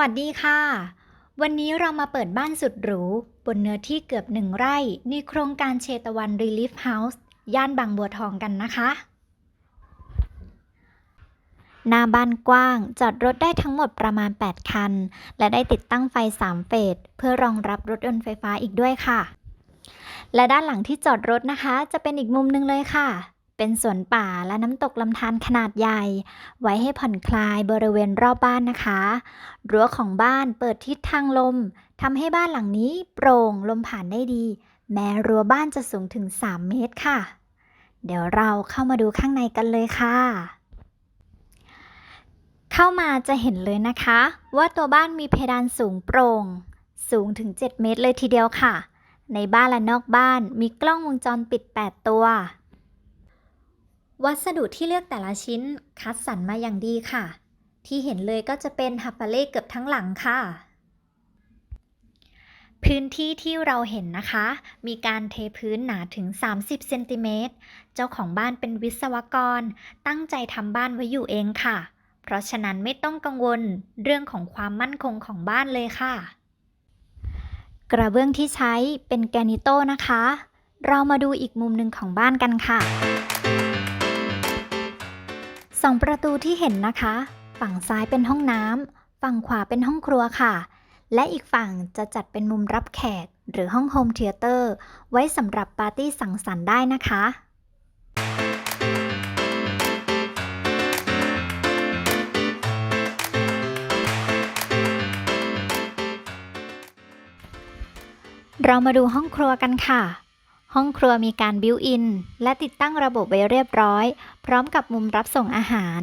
วัสดีค่ะ วันนี้เรามาเปิดบ้านสุดหรู บนเนื้อที่เกือบหนึ่งไร่ในโครงการเชตวันรีลิฟเฮาส์ย่านบางบัวทองกันนะคะ หน้าบ้านกว้าง จอดรถได้ทั้งหมดประมาณ 8 คัน และได้ติดตั้งไฟ 3 เฟส เพื่อรองรับรถยนต์ไฟฟ้าอีกด้วยค่ะ และด้านหลังที่จอดรถนะคะ จะเป็นอีกมุมหนึงเลยค่ะ เป็นสวนป่าและน้ำตกลำธารขนาดใหญ่ ไว้ให้ผ่อนคลายบริเวณรอบบ้านนะคะ รั้วของบ้านเปิดทิศทางลมทำให้บ้านหลังนี้โปร่งลมผ่านได้ดี แม้รั้วบ้านจะสูงถึง 3 เมตรค่ะ เดี๋ยวเราเข้ามาดูข้างในกันเลยค่ะ เข้ามาจะเห็นเลยนะคะ ว่าตัวบ้านมีเพดานสูงโปร่ง สูงถึง 7 เมตรเลยทีเดียวค่ะ ในบ้านและนอกบ้านมีกล้องวงจรปิด 8 ตัว วัสดุที่เลือกแต่ละชิ้นคัดสรรมาอย่างดีค่ะ ที่เห็นเลยก็จะเป็นฮับปาเล่เกือบทั้งหลังค่ะ พื้นที่ที่เราเห็นนะคะ มีการเทพื้นหนาถึง 30เซนติเมตรเจ้าของบ้านเป็นวิศวกร ตั้งใจทำบ้านไว้อยู่เองค่ะ เพราะฉะนั้นไม่ต้องกังวลเรื่องของความมั่นคงของบ้านเลยค่ะ กระเบื้องที่ใช้เป็นแกนิโตนะคะ เรามาดูอีกมุมหนึ่งของบ้านกันค่ะ สองประตูที่เห็นนะคะ ฝั่งซ้ายเป็นห้องน้ำฝั่งขวาเป็นห้องครัวค่ะ และอีกฝั่งจะจัดเป็นมุมรับแขก หรือห้องโฮมเทเตอร์ไว้สำหรับปาร์ตี้สังสรรค์ได้นะคะเรามาดูห้องครัวกันค่ะ ห้องครัวมีการบิวอิน และติดตั้งระบบไว้เรียบร้อย พร้อมกับมุมรับส่งอาหาร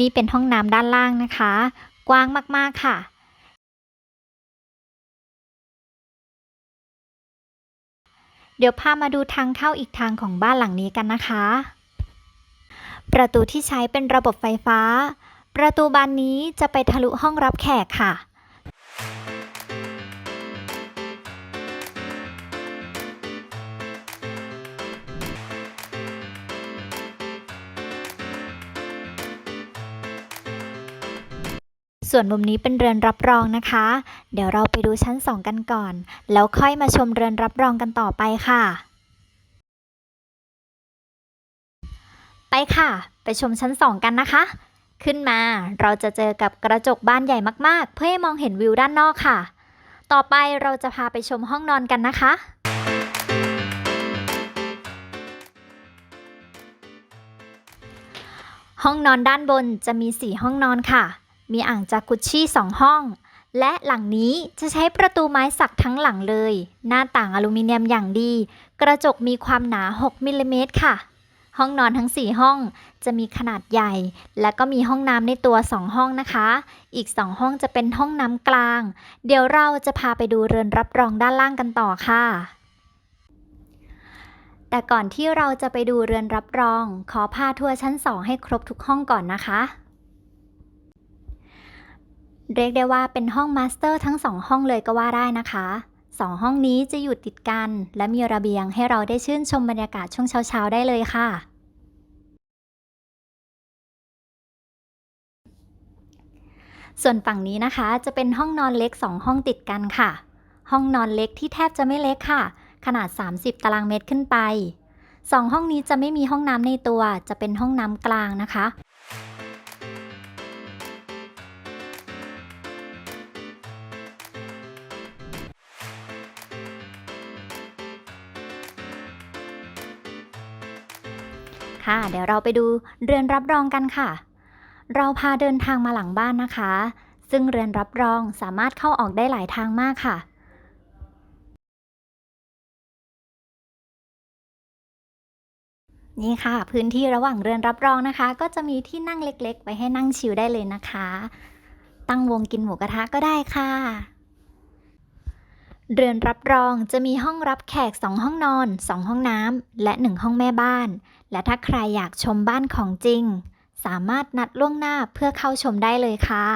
นี่เป็นห้องน้ำด้านล่างนะคะ กว้างมาก ๆ ค่ะเดี๋ยวพามาดูทางเข้าอีกทางของบ้านหลังนี้กันนะคะ ประตูที่ใช้เป็นระบบไฟฟ้า ประตูบานนี้จะไปทะลุห้องรับแขกค่ะ ส่วนมุมนี้เป็นเรือนรับรองนะคะ เดี๋ยวเราไปดูชั้น2กันก่อน แล้วค่อยมาชมเรือนรับรองกันต่อไปค่ะไปค่ะ ไปชมชั้น2กันนะคะ ขึ้นมา เราจะเจอกับกระจกบานใหญ่มากๆ เพื่อให้มองเห็นวิวด้านนอกค่ะ ต่อไปเราจะพาไปชมห้องนอนกันนะคะห้องนอนด้านบนจะมี 4 ห้องนอนค่ะ มีอ่างจากุชชี่ 2 ห้อง และหลังนี้จะใช้ประตูไม้สักทั้งหลังเลย หน้าต่างอลูมิเนียมอย่างดี กระจกมีความหนา 6 มิลลิเมตรค่ะ ห้องนอนทั้ง 4 ห้องจะมีขนาดใหญ่ และก็มีห้องน้ำในตัว 2 ห้องนะคะ อีก 2 ห้องจะเป็นห้องน้ำกลาง เดี๋ยวเราจะพาไปดูเรือนรับรองด้านล่างกันต่อค่ะแต่ก่อนที่เราจะไปดูเรือนรับรอง ขอพาทัวร์ชั้น 2 ให้ครบทุกห้องก่อนนะคะ เรียกได้ว่าเป็นห้องมาสเตอร์ทั้ง 2 ห้องเลยก็ว่าได้นะคะ 2 ห้องนี้จะอยู่ติดกัน และมีระเบียงให้เราได้ชื่นชมบรรยากาศช่วงเช้าๆ ได้เลยค่ะ ส่วนฝั่งนี้นะคะจะเป็นห้องนอนเล็ก 2 ห้องติดกันค่ะ ห้องนอนเล็กที่แทบจะไม่เล็กค่ะ ขนาด 30 ตารางเมตรขึ้นไป 2 ห้องนี้จะไม่มีห้องน้ำในตัว จะเป็นห้องน้ำกลางนะคะค่ะเดี๋ยวเราไปดูเรือนรับรองกันค่ะ เราพาเดินทางมาหลังบ้านนะคะ ซึ่งเรือนรับรองสามารถเข้าออกได้หลายทางมากค่ะ นี่ค่ะ พื้นที่ระหว่างเรือนรับรองนะคะ ก็จะมีที่นั่งเล็กๆ ไว้ให้นั่งชิลได้เลยนะคะ ตั้งวงกินหมูกระทะก็ได้ค่ะ เรือนรับรองจะมีห้องรับแขก 2 ห้องนอน 2 ห้องน้ำและ 1 ห้องแม่บ้าน และถ้าใครอยากชมบ้านของจริง สามารถนัดล่วงหน้าเพื่อเข้าชมได้เลยค่ะ